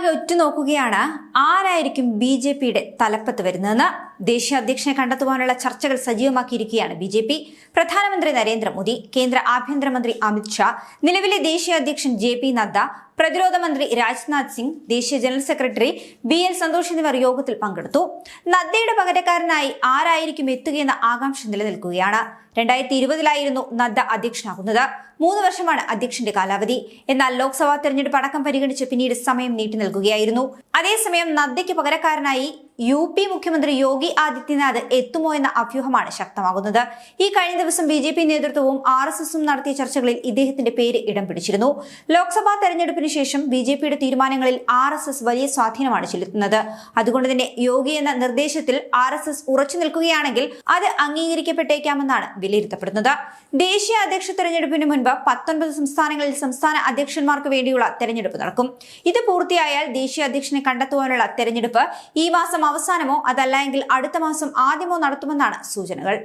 ലോകമാകെ ഉറ്റുനോക്കുകയാണ്. ആരായിരിക്കും B J പിയുടെ തലപ്പത്ത് വരുന്നതെന്ന് ദേശീയ അധ്യക്ഷനെ കണ്ടെത്തുവാനുള്ള ചർച്ചകൾ സജീവമാക്കിയിരിക്കുകയാണ് ബി ജെ പി. പ്രധാനമന്ത്രി നരേന്ദ്രമോദി കേന്ദ്ര ആഭ്യന്തരമന്ത്രി അമിത് ഷാ നിലവിലെ ദേശീയ അധ്യക്ഷൻ ജെ പി നദ്ദ പ്രതിരോധ മന്ത്രി രാജ്നാഥ് സിംഗ് ദേശീയ general secretary B L Santhosh എന്നിവർ യോഗത്തിൽ പങ്കെടുത്തു. നദ്ദയുടെ പകരക്കാരനായി ആരായിരിക്കും എത്തുകയെന്ന ആകാംക്ഷ നിലനിൽക്കുകയാണ്. രണ്ടായിരത്തി ഇരുപതിലായിരുന്നു നദ്ദ അധ്യക്ഷനാകുന്നത്. മൂന്ന് വർഷമാണ് അധ്യക്ഷന്റെ കാലാവധി. എന്നാൽ ലോക്സഭാ തെരഞ്ഞെടുപ്പ് അടക്കം പരിഗണിച്ച് പിന്നീട് സമയം നീട്ടി നൽകുകയായിരുന്നു. അതേസമയം നദ്ദയ്ക്ക് പകരക്കാരനായി യു പി മുഖ്യമന്ത്രി യോഗി ആദിത്യനാഥ് എത്തുമോ എന്ന അഭ്യൂഹമാണ് ശക്തമാകുന്നത്. ഈ കഴിഞ്ഞ ദിവസം ബി ജെ പി നേതൃത്വവും ആർ എസ് എസും നടത്തിയ ചർച്ചകളിൽ ഇദ്ദേഹത്തിന്റെ പേര് ഇടം പിടിച്ചിരുന്നു. ലോക്സഭാ തെരഞ്ഞെടുപ്പിന് ശേഷം ബി ജെ പിയുടെ തീരുമാനങ്ങളിൽ ആർ എസ് എസ് വലിയ സ്വാധീനമാണ് ചെലുത്തുന്നത്. അതുകൊണ്ട് തന്നെ യോഗി എന്ന നിർദ്ദേശത്തിൽ ആർ എസ് എസ് ഉറച്ചു നിൽക്കുകയാണെങ്കിൽ അത് അംഗീകരിക്കപ്പെട്ടേക്കാമെന്നാണ് വിലയിരുത്തപ്പെടുന്നത്. ദേശീയ അധ്യക്ഷ തെരഞ്ഞെടുപ്പിന് മുൻപ് പത്തൊൻപത് സംസ്ഥാനങ്ങളിൽ സംസ്ഥാന അധ്യക്ഷന്മാർക്ക് വേണ്ടിയുള്ള തെരഞ്ഞെടുപ്പ് നടക്കും. ഇത് പൂർത്തിയായാൽ ദേശീയ അധ്യക്ഷനെ കണ്ടെത്തുവാനുള്ള തെരഞ്ഞെടുപ്പ് ഈ മാസം അവസാനമോ അതല്ല എങ്കിൽ അടുത്ത മാസം ആദ്യമോ നടത്തുമെന്നാണ് സൂചനകൾ.